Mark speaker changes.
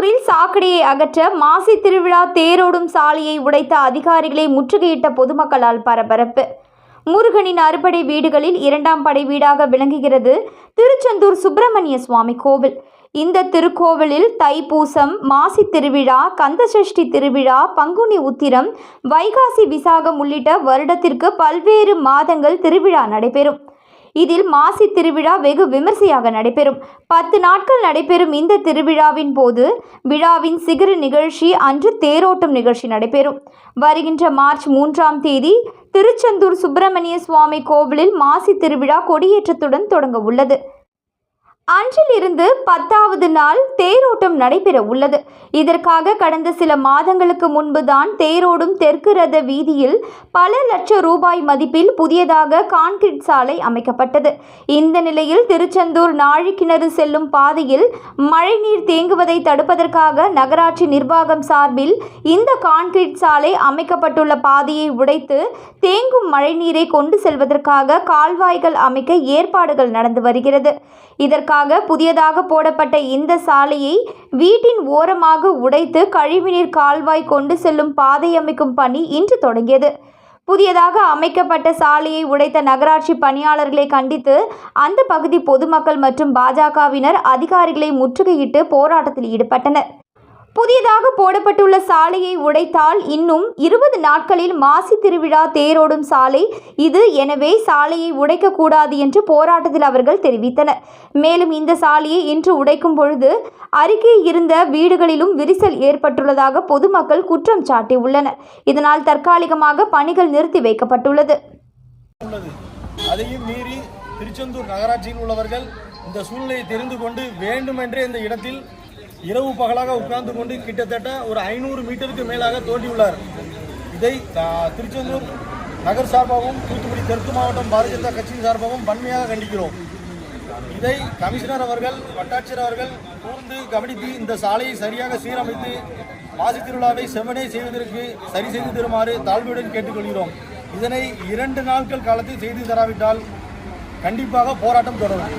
Speaker 1: திருச்செந்தூரில் சாக்கடையை அகற்ற மாசி திருவிழா தேரோடும் சாலையை உடைத்த அதிகாரிகளை முற்றுகையிட்ட பொதுமக்களால் பரபரப்பு. முருகனின் அறுபடை வீடுகளில் இரண்டாம் படை வீடாக விளங்குகிறது திருச்செந்தூர் சுப்பிரமணிய சுவாமி கோவில். இந்த திருக்கோவிலில் தைப்பூசம் மாசி திருவிழா கந்தசஷ்டி திருவிழா பங்குனி உத்திரம் வைகாசி விசாகம் உள்ளிட்ட வருடத்திற்கு பல்வேறு மாதங்கள் திருவிழா நடைபெறும். இதில் மாசி திருவிழா வெகு விமர்சையாக நடைபெறும். பத்து நாட்கள் நடைபெறும் இந்த திருவிழாவின் போது விழாவின் சிகர நிகழ்ச்சி அன்று தேரோட்டம் நிகழ்ச்சி நடைபெறும். வருகின்ற மார்ச் மூன்றாம் தேதி திருச்செந்தூர் சுப்பிரமணிய சுவாமி கோவிலில் மாசி திருவிழா கொடியேற்றத்துடன் தொடங்க உள்ளது. அன்றிலிருந்து பத்தாவது நாள் தேரோட்டம் நடைபெற உள்ளது இதற்காக கடந்த சில மாதங்களுக்கு முன்புதான் தேரோடும் தெற்கு ரத வீதியில் பல லட்சம் ரூபாய் மதிப்பில் புதியதாக கான்கிரீட் சாலை அமைக்கப்பட்டது. இந்த நிலையில் திருச்செந்தூர் நாழிக்கிணறு செல்லும் பாதையில் மழைநீர் தேங்குவதை தடுப்பதற்காக நகராட்சி நிர்வாகம் சார்பில் இந்த கான்கிரீட் சாலை அமைக்கப்பட்டுள்ள பாதையை உடைத்து தேங்கும் மழைநீரை கொண்டு செல்வதற்காக கால்வாய்கள் அமைக்க ஏற்பாடுகள் நடந்து வருகிறது. இதற்காக புதியதாக போடப்பட்ட இந்த சாலையை வீட்டின் ஓரமாக உடைத்து கழிவுநீர் கால்வாய் கொண்டு செல்லும் பாதை அமைக்கும் பணி இன்று தொடங்கியது. புதியதாக அமைக்கப்பட்ட சாலையை உடைத்த நகராட்சி பணியாளர்களை கண்டித்து அந்த பகுதி பொதுமக்கள் மற்றும் பாஜகவினர் அதிகாரிகளை முற்றுகையிட்டு போராட்டத்தில் ஈடுபட்டனர். புதியதாக போடப்பட்டுள்ள சாலையை உடைத்தால் இன்னும் இருபது நாட்களில் மாசி திருவிழா தேரோடும் சாலை. இது எனவே சாலையை உடைக்கக்கூடாது என்று போராட்டத்தில் அவர்கள் தெரிவித்தனர். மேலும் இந்த சாலையை இன்று உடைக்கும் பொழுது அருகே இருந்த வீடுகளிலும் விரிசல் ஏற்பட்டுள்ளதாக பொதுமக்கள் குற்றம் சாட்டியுள்ளனர். இதனால் தற்காலிகமாக பணிகள் நிறுத்தி வைக்கப்பட்டுள்ளது.
Speaker 2: அதையும் மீறி திருச்செந்தூர் நகராட்சியில் உள்ளவர்கள் இந்த சூழ்நிலையை தெரிந்து கொண்டு வேண்டுமென்றே இந்த இடத்தில் இரவு பகலாக உட்கார்ந்து கொண்டு கிட்டத்தட்ட ஒரு ஐநூறு மீட்டருக்கு மேலாக தோண்டியுள்ளார் இதை திருச்செந்தூர் நகர் சார்பாகவும் தூத்துக்குடி தெற்கு மாவட்டம் பாரதிய ஜனதா கட்சியின் சார்பாகவும் வன்மையாக கண்டிக்கிறோம். இதை கமிஷனர் அவர்கள் வட்டாட்சியர் அவர்கள் கூர்ந்து கவனித்து இந்த சாலையை சரியாக சீரமைத்து மாசி திருவிழாவை செவனே செய்வதற்கு சரி செய்து தருமாறு தாழ்மையுடன் கேட்டுக்கொள்கிறோம். இதனை இரண்டு நாட்கள் காலத்தில் செய்து தராவிட்டால் கண்டிப்பாக போராட்டம் தொடரும்.